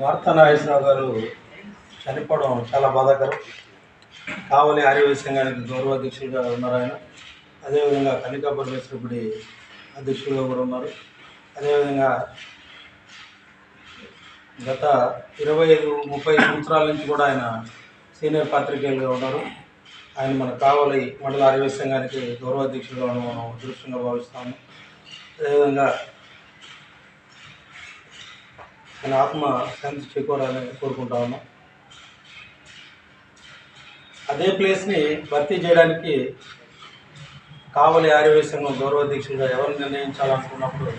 వార్తా నాగేశ్వరరావు గారు చనిపోవడం చాలా బాధాకరం. కావలి ఆర్యవైశ్య సంఘానికి గౌరవ అధ్యక్షులుగా ఉన్నారు ఆయన. అదేవిధంగా కనికా పరమేశ్వర గుడి అధ్యక్షులుగా కూడా ఉన్నారు. అదేవిధంగా గత ఇరవై ఐదు ముప్పై సంవత్సరాల నుంచి కూడా ఆయన సీనియర్ పాత్రికేయులుగా ఉన్నారు. ఆయన మన కావలి మండల ఆరోగ్య సంఘానికి గౌరవాధ్యక్షులుగా ఉండడం మనం అదృష్టంగా భావిస్తాము. అదేవిధంగా ఆయన ఆత్మ శాంతి చేకూరాలని కోరుకుంటా ఉన్నాం. అదే ప్లేస్ని భర్తీ చేయడానికి కావలి ఆరోగ్య సంఘం గౌరవాధ్యక్షులుగా ఎవరు నిర్ణయించాలనుకున్నప్పుడు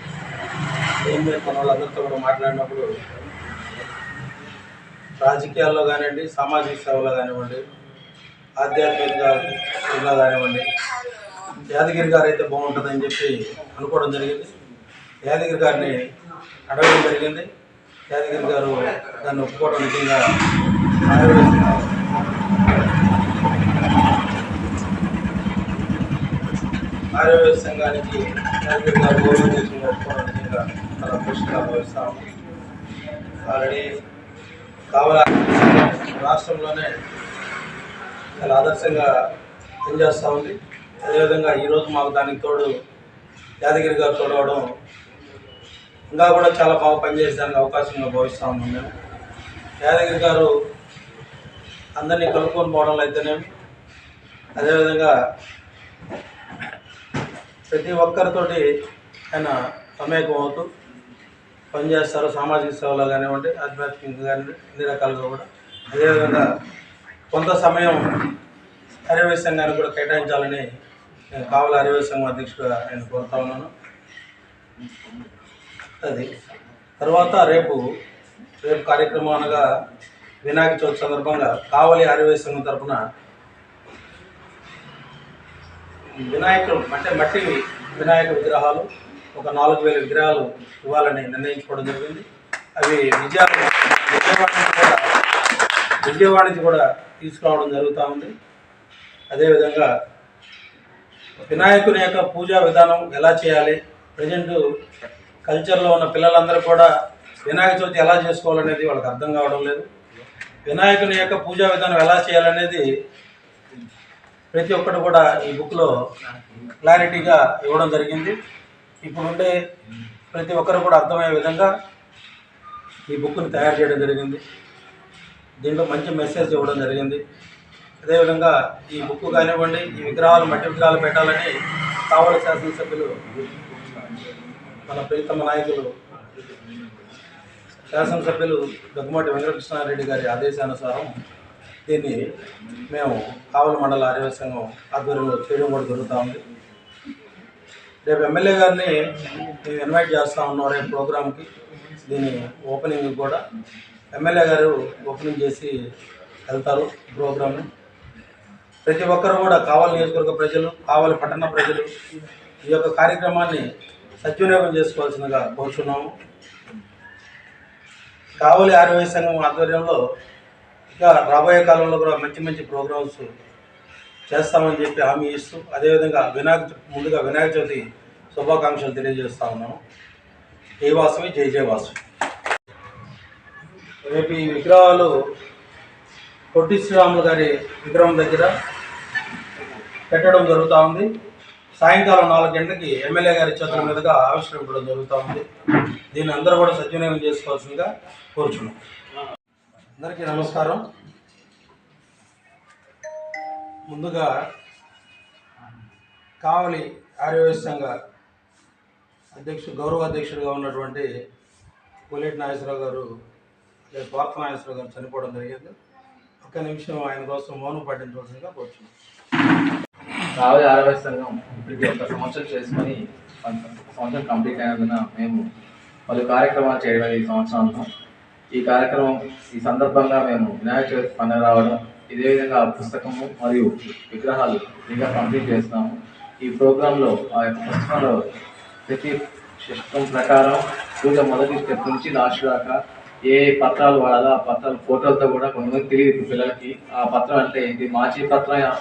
ఏం లేదు మన వాళ్ళందరితో కూడా మాట్లాడినప్పుడు రాజకీయాల్లో కానివ్వండి సామాజిక సేవలో కానివ్వండి ఆధ్యాత్మికంగా కానివ్వండి యాదగిరి గారు అయితే బాగుంటుందని చెప్పి అనుకోవడం జరిగింది. యాదగిరి గారిని అడగడం జరిగింది. యాదగిరి గారు దాన్ని ఒప్పుకోవడం నిజంగా ఆయుర్వేద సంఘానికి యాదగిరి గారు గౌరవ ఒప్పుకోవడం నిజంగా చాలా కృషిగా భావిస్తాము ఆల్రెడీ కావాల? రాష్ట్రంలోనే చాలా ఆదర్శంగా పనిచేస్తూ ఉంది. అదేవిధంగా ఈరోజు మాకు దానికి తోడు యాదగిరి గారు తోడవడం ఇంకా కూడా చాలా బాగా పనిచేసేదానికి అవకాశంగా భావిస్తూ ఉన్నాం మేము. యాదగిరి గారు అందరినీ కలుపుకొని పోవడంలో అయితేనేమి అదేవిధంగా ప్రతి ఒక్కరితోటి ఆయన సమేకం అవుతూ పనిచేస్తారు సామాజిక సేవలో కానివ్వండి ఆధ్యాత్మికంగా కానివ్వండి అన్ని రకాలుగా కూడా అదేవిధంగా కొంత సమయం అరవై సంఘానికి కూడా కేటాయించాలని నేను కావలి అరవై సంఘం అధ్యక్షుడిగా నేను కోరుతా ఉన్నాను. అది. తర్వాత రేపు రేపు కార్యక్రమం అనగా వినాయక చవితి సందర్భంగా కావలి అరవై సంఘం తరఫున వినాయకుడు అంటే మట్టి వినాయక విగ్రహాలు ఒక నాలుగు వేల విగ్రహాలు ఇవ్వాలని నిర్ణయించుకోవడం జరిగింది. అవి విజయవాడ కూడా విజయవాడ నుంచి కూడా తీసుకురావడం జరుగుతూ ఉంది. అదేవిధంగా వినాయకుని యొక్క పూజా విధానం ఎలా చేయాలి? ప్రజెంట్ కల్చర్లో ఉన్న పిల్లలందరూ కూడా వినాయక చవితి ఎలా చేసుకోవాలనేది వాళ్ళకి అర్థం కావడం లేదు. వినాయకుని యొక్క పూజా విధానం ఎలా చేయాలనేది ప్రతి ఒక్కటి కూడా ఈ బుక్లో క్లారిటీగా ఇవ్వడం జరిగింది. ఇప్పుడు ఉండే ప్రతి ఒక్కరు కూడా అర్థమయ్యే విధంగా ఈ బుక్ని తయారు చేయడం జరిగింది. దీంట్లో మంచి మెసేజ్ ఇవ్వడం జరిగింది. అదేవిధంగా ఈ బుక్ కానివ్వండి ఈ విగ్రహాలు మట్టి విగ్రహాలు పెట్టాలని కావలి శాసనసభ్యులు మన ప్రియతమ నాయకులు శాసనసభ్యులు దగ్గుమాటి వెంకటకృష్ణారెడ్డి గారి ఆదేశానుసారం దీన్ని మేము కావలి మండల ఆర్యవ సంఘం ఆధ్వర్యంలో చేయడం కూడా జరుగుతూ ఉంది. రేపు ఎమ్మెల్యే గారిని ఇన్వైట్ చేస్తూ ఉన్నాం రేపు ప్రోగ్రామ్కి దీని ఓపెనింగ్ కూడా ఎమ్మెల్యే గారు ఓపెనింగ్ చేసి వెళ్తారు ప్రోగ్రామ్ని ప్రతి ఒక్కరు కూడా కావాలి నియోజకవర్గ ప్రజలు కావలి పట్టణ ప్రజలు ఈ యొక్క కార్యక్రమాన్ని సద్వినియోగం చేసుకోవాల్సిందిగా కోరుచున్నాము. కావలి ఆరోగ్య సంఘం ఆధ్వర్యంలో ఇంకా రాబోయే కాలంలో కూడా మంచి మంచి ప్రోగ్రామ్స్ చేస్తామని చెప్పి హామీ ఇస్తూ అదేవిధంగా వినాయక ముందుగా వినాయక చవితి శుభాకాంక్షలు తెలియజేస్తా ఉన్నాము. ఏ వాసవి? జై జయ వాసవి. రేపు ఈ విగ్రహాలు పొట్టి శ్రీరాములు గారి విగ్రహం దగ్గర పెట్టడం జరుగుతూ ఉంది. సాయంకాలం నాలుగు గంటలకి ఎమ్మెల్యే గారి చేతుల మీదుగా ఆవిష్కరించడం జరుగుతూ ఉంది. దీన్ని అందరూ కూడా సద్వినియోగం చేసుకోవాల్సిందిగా కోరుచున్నాం. అందరికీ నమస్కారం. ముందుగా కావలి ఆర్యవైశ్య సంఘ అధ్యక్షుడు గౌరవ అధ్యక్షుడిగా ఉన్నటువంటి కోలేటి నాగేశ్వరరావు గారు లేదా పార్థ నాగేశ్వరరావు గారు చనిపోవడం జరిగింది. ఒక్క నిమిషం ఆయన కోసం మౌనం పాటించవలసిందిగా కోరుచున్నాం కావలి ఆరోగ్య సంఘం ఇప్పటికీ ఒక సంవత్సరం చేసుకొని సంవత్సరం కంప్లీట్ అయినందున మేము పలు కార్యక్రమాలు చేయడం ఈ సంవత్సరంలో. ఈ కార్యక్రమం ఈ సందర్భంగా మేము వినాయక చవితి పండుగ రావడం ఇదే విధంగా పుస్తకము మరియు విగ్రహాలు ఇంకా కంప్లీట్ చేస్తాము ఈ ప్రోగ్రాంలో ఆ యొక్క పుస్తకంలో ప్రతి సిస్టమ్ ప్రకారం పూజ మొదటి స్టెప్ నుంచి లాస్ట్ దాకా ఏ పత్రాలు వాడాలో ఆ పత్రాలు ఫోటోలతో కూడా కొంతమంది తెలియదు పిల్లలకి. ఆ పత్రం అంటే ఏంటి? మాచి పత్రం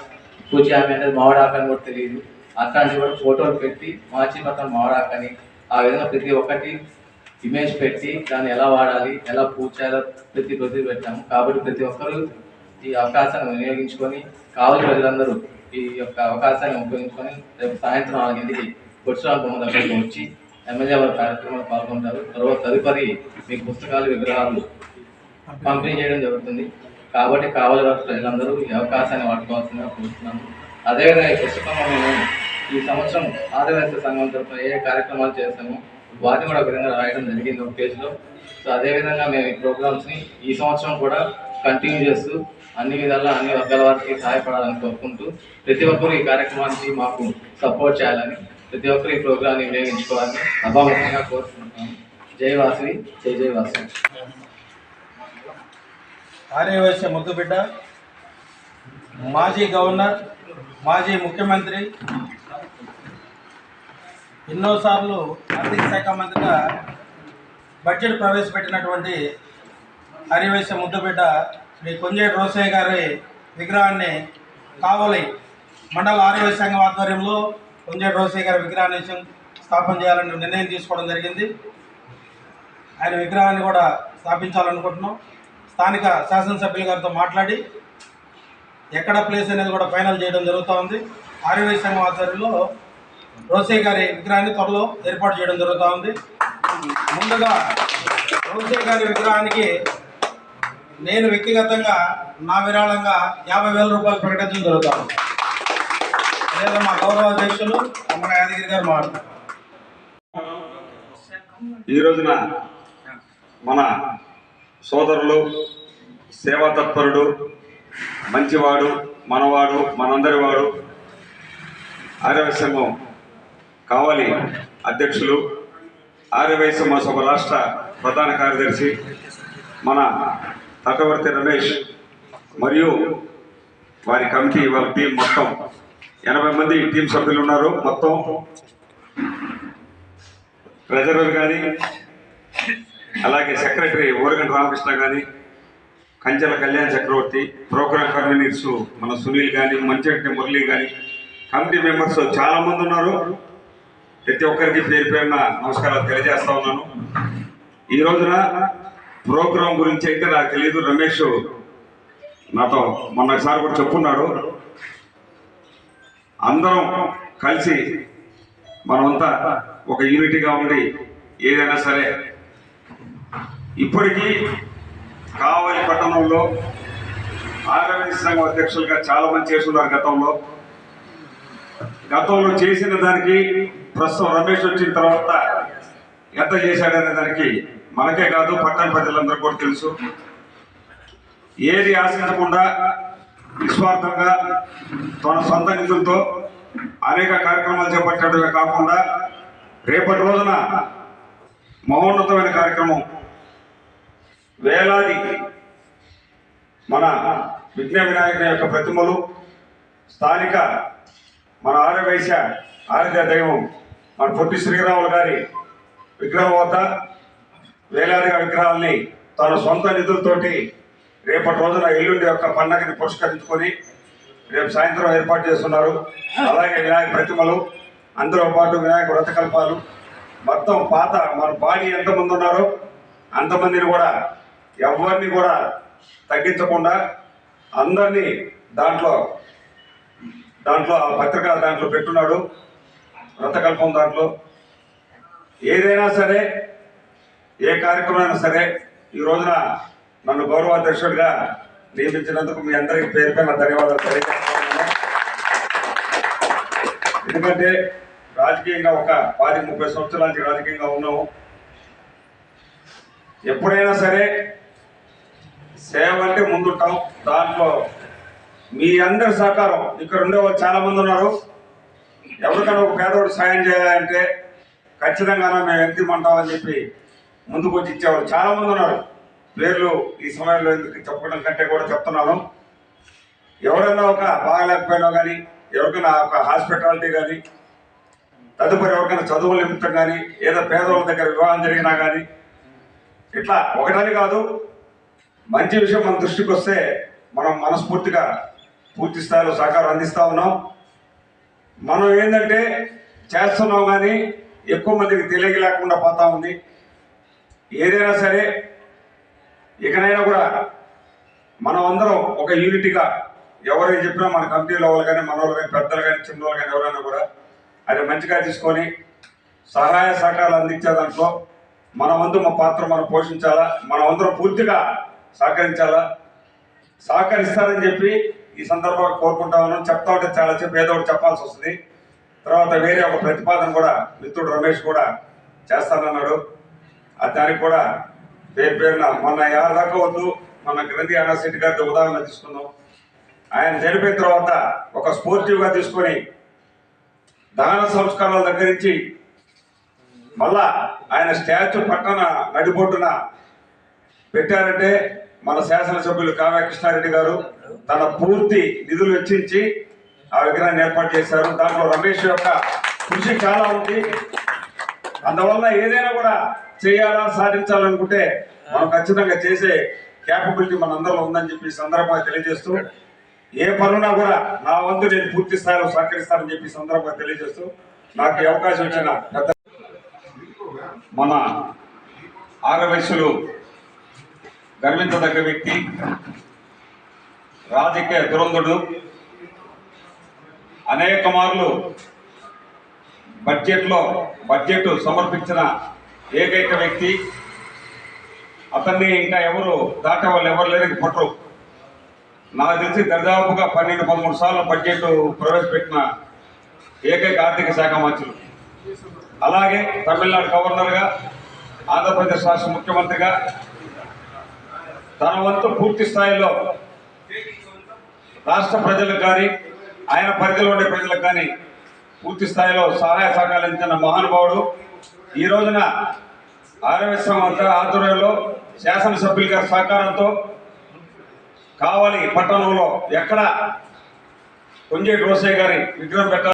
పూజ ఆమె అనేది మామిడాకు అని కూడా తెలియదు. అట్లాంటివి కూడా ఫోటోలు పెట్టి మాచి పత్రం మామిడాకు అని ఆ విధంగా ప్రతి ఒక్కటి ఇమేజ్ పెట్టి దాన్ని ఎలా వాడాలి ఎలా పూజ ప్రతి ప్రతి పెట్టాము. కాబట్టి ప్రతి ఒక్కరు ఈ అవకాశాన్ని వినియోగించుకొని కావలి ప్రజలందరూ ఈ యొక్క అవకాశాన్ని ఉపయోగించుకొని రేపు సాయంత్రం నాలుగింటికి పురుషుల బొమ్మ దగ్గరికి వచ్చి ఎమ్మెల్యే వారి కార్యక్రమంలో పాల్గొంటారు. తర్వాత తదుపరి మీకు పుస్తకాలు విగ్రహాలు పంపిణీ చేయడం జరుగుతుంది. కాబట్టి కావలసిన ప్రజలందరూ ఈ అవకాశాన్ని వాడుకోవాల్సిందిగా కోరుతున్నాను. అదేవిధంగా ఈ పుస్తకంలో మేము ఈ సంవత్సరం ఆదివాసీ సంఘం తరఫున ఏ కార్యక్రమాలు చేస్తామో వాటిని కూడా ఒక విధంగా రాయడం జరిగింది ఒక పేజ్లో. సో అదేవిధంగా మేము ఈ ప్రోగ్రామ్స్ని ఈ సంవత్సరం కూడా కంటిన్యూ చేస్తూ అన్ని విధాలా అన్ని వర్గాల వారికి సహాయపడాలని కోరుకుంటూ ప్రతి ఒక్కరు ఈ కార్యక్రమానికి మాకు సపోర్ట్ చేయాలని ప్రతి ఒక్కరు ఈ ప్రోగ్రాన్ని వినియోగించుకోవాలని అభాముఖంగా కోరుకుంటున్నాను జై వాసవి జై జై వాసవి ఆర్యవైశ్య ముద్దుబిడ్డ మాజీ గవర్నర్ మాజీ ముఖ్యమంత్రి ఎన్నోసార్లు ఆర్థిక శాఖ మంత్రిగా బడ్జెట్ ప్రవేశపెట్టినటువంటి ఆర్యవైశ్య ముద్దుబిడ్డ శ్రీ కొంజేటి రోసయ్య గారి విగ్రహాన్ని కావలి మండల ఆర్యవైశ్య సంఘం ఆధ్వర్యంలో కొంజేటి రోసయ్య గారి విగ్రహాన్ని స్థాపన చేయాలని నిర్ణయం తీసుకోవడం జరిగింది. ఆయన విగ్రహాన్ని కూడా స్థాపించాలనుకుంటున్నాం. స్థానిక శాసనసభ్యుల గారితో మాట్లాడి ఎక్కడ ప్లేస్ అనేది కూడా ఫైనల్ చేయడం జరుగుతూ ఉంది. ఆర్యవై సంఘం ఆధ్వర్యంలో రోసయ్య గారి విగ్రహాన్ని త్వరలో ఏర్పాటు చేయడం జరుగుతూ ఉంది. ముందుగా రోసయ్య గారి విగ్రహానికి నేను వ్యక్తిగతంగా నా విరాళంగా యాభై వేల రూపాయలు ప్రకటించడం జరుగుతాను లేదా మా గౌరవ అధ్యక్షులు అమ్మ యాదగిరి గారు మాట్లాడతారు ఈ రోజున మన సోదరులు సేవా తత్పరుడు మంచివాడు మనవాడు మనందరి వాడు ఆర్యవైశ్య సంఘం కావాలి అధ్యక్షులు ఆర్యవైశ్య మహాసభ రాష్ట్ర ప్రధాన కార్యదర్శి మన తటవర్తి రమేష్ మరియు వారి కమిటీ వాళ్ళ టీం మొత్తం. ఎనభై మంది టీం సభ్యులు ఉన్నారు మొత్తం. ట్రెజరర్ కానీ అలాగే సెక్రటరీ ఊరగంట రామకృష్ణ కానీ కంచెల కళ్యాణ్ చక్రవర్తి ప్రోగ్రామ్ కన్వీనర్స్ మన సునీల్ కానీ మంచిరెడ్డి మురళి కానీ కమిటీ మెంబర్స్ చాలామంది ఉన్నారు. ప్రతి ఒక్కరికి పేరు పేరున నమస్కారాలు తెలియజేస్తా ఉన్నాను. ఈ రోజున ప్రోగ్రాం గురించి అయితే నాకు తెలియదు రమేష్ నాతో మొన్న సార్ కూడా చెప్పున్నాడు. అందరం కలిసి మనమంతా ఒక యూనిటీగా ఉండి ఏదైనా సరే ఇప్పటికీ కావలి పట్టణంలో ఆర్యవైశ్య సంఘం అధ్యక్షులుగా చాలా మంది చేస్తున్నారు గతంలో. గతంలో చేసిన దానికి ప్రస్తుతం రమేష్ వచ్చిన తర్వాత ఎంత చేశాడనే దానికి మనకే కాదు పట్టణ ప్రజలందరూ కూడా తెలుసు. ఏది ఆశించకుండా నిస్వార్థంగా తన సొంత నిధులతో అనేక కార్యక్రమాలు చేపట్టడమే కాకుండా రేపటి రోజున మహోన్నతమైన కార్యక్రమం వేలాది మన విఘ్న వినాయకుని యొక్క ప్రతిమలు స్థానిక మన ఆర్యవైశ్య ఆరాధ్య దైవం మన పొట్టి శ్రీరాములు గారి విగ్రహం వద్ద వేలాదిగా విగ్రహాల్ని తన సొంత నిధులతోటి రేపటి రోజున ఎల్లుండి యొక్క పండగని పురస్కరించుకొని రేపు సాయంత్రం ఏర్పాటు చేస్తున్నారు. అలాగే వినాయక ప్రతిమలు అందరూ పాటు వినాయక వ్రతకల్పాలు. మొత్తం పాత మన బాడీ ఎంతమంది ఉన్నారో అంతమందిని కూడా ఎవరిని కూడా తగ్గించకుండా అందరినీ దాంట్లో దాంట్లో ఆ పత్రిక దాంట్లో పెట్టున్నాడు. వ్రతకల్పం దాంట్లో. ఏదైనా సరే ఏ కార్యక్రమం సరే ఈ రోజున నన్ను గౌరవాధ్యక్షుడిగా నియమించినందుకు మీ అందరికీ పేరు పైన ధన్యవాదాలు తెలియజేస్తున్నాను. ఎందుకంటే రాజకీయంగా ఒక పది ముప్పై సంవత్సరాల నుంచి రాజకీయంగా ఉన్నాము. ఎప్పుడైనా సరే సేవ అంటే ముందుంటాం దాంట్లో మీ అందరి సహకారం. ఇక్కడ ఉండే వాళ్ళు చాలా మంది ఉన్నారు. ఎవరికైనా ఒక పేదవాడు సాయం చేయాలంటే ఖచ్చితంగా మేము ఎంత ఇమ్మంటామని చెప్పి ముందుకు వచ్చి ఇచ్చేవారు చాలా మంది ఉన్నారు. పేర్లు ఈ సమయంలో ఎందుకు చెప్పడం కంటే కూడా చెప్తున్నాను. ఎవరైనా ఒక బాగలేకపోయినా కానీ ఎవరికైనా ఒక హాస్పిటాలిటీ కానీ తదుపరి ఎవరికైనా చదువుల నిమిత్తం కానీ ఏదో పేదవాళ్ళ దగ్గర వివాహం జరిగినా కానీ ఇట్లా ఒకటని కాదు మంచి విషయం మన దృష్టికి వస్తే మనం మనస్ఫూర్తిగా పూర్తి స్థాయిలో సహకారం అందిస్తూ ఉన్నాం. మనం ఏంటంటే చేస్తున్నాం కానీ ఎక్కువ మందికి తెలియలేకుండా పోతా ఉంది. ఏదైనా సరే ఇకనైనా కూడా మనం అందరం ఒక యూనిట్గా ఎవరు చెప్పినా మన కమిటీలో వాళ్ళు కానీ మన వాళ్ళు కానీ పెద్దలు కానీ చిన్న వాళ్ళు కానీ ఎవరైనా కూడా అది మంచిగా తీసుకొని సహాయ సహకారాలు అందించే దాంట్లో మన వంతు మా పాత్ర మనం పోషించాలా మనమందరం పూర్తిగా సహకరించాలా సహకరిస్తారని చెప్పి ఈ సందర్భంగా కోరుకుంటామని చెప్తా ఉంటే చాలా చెప్పి ఏదో ఒకటి చెప్పాల్సి వస్తుంది. తర్వాత వేరే ఒక ప్రతిపాదన కూడా మిత్రుడు రమేష్ కూడా చేస్తానన్నాడు. దానికి కూడా పేరు పేరున మొన్న ఎవరి దాకా వద్దు? మొన్న గ్రంథి యూనివర్సిటీ గారితో ఉదాహరణ తీసుకుందాం. ఆయన చనిపోయిన తర్వాత ఒక స్పోర్టివ్గా తీసుకొని దహన సంస్కారాల దగ్గర నుంచి మళ్ళా ఆయన స్టాచ్యూ పట్టణ నడిబొడ్డున పెట్టారంటే మన శాసనసభ్యులు కావ్య కృష్ణారెడ్డి గారు తన పూర్తి నిధులు వెచ్చించి ఆ విగ్రహాన్ని ఏర్పాటు చేశారు. దాంట్లో రమేష్ యొక్క కృషి చాలా ఉంది. అందువల్ల ఏదైనా కూడా చేయాలా సాధించాలనుకుంటే మనం ఖచ్చితంగా చేసే క్యాపబిలిటీ మన అందరిలో ఉందని చెప్పి సందర్భంగా తెలియజేస్తూ ఏ పనున్నా కూడా నా వంతు నేను పూర్తి స్థాయిలో సహకరిస్తానని చెప్పి సందర్భంగా తెలియజేస్తూ నాకు అవకాశం ఇచ్చిన గత మన ఆరవయసులు గర్వించదగ్గ వ్యక్తి రాజకీయ దురంధుడు అనేక మార్లు బడ్జెట్లో బడ్జెట్ సమర్పించిన ఏకైక వ్యక్తి. అతన్ని ఇంకా ఎవరు దాటే వాళ్ళు ఎవరు లేరు పట్టరు నాకు తెలిసి దరిదాపుగా పన్నెండు పదమూడు సార్లు బడ్జెట్ ప్రవేశపెట్టిన ఏకైక ఆర్థిక శాఖ మంత్రులు. అలాగే తమిళనాడు గవర్నర్గా ఆంధ్రప్రదేశ్ రాష్ట్ర ముఖ్యమంత్రిగా తన వంతు పూర్తి స్థాయిలో రాష్ట్ర ప్రజలకు కానీ ఆయన పరిధిలో ఉండే ప్రజలకు కానీ పూర్తి స్థాయిలో సహాయ సహకారాలు ఇచ్చిన మహానుభావుడు ఈ రోజున ఆర్యవశ్యం ఆధ్వర్యంలో శాసనసభ్యుల గారి సహకారంతో కావాలి పట్టణంలో ఎక్కడ కొంజేటి రోసయ్య గారి విగ్రహం పెట్టాలి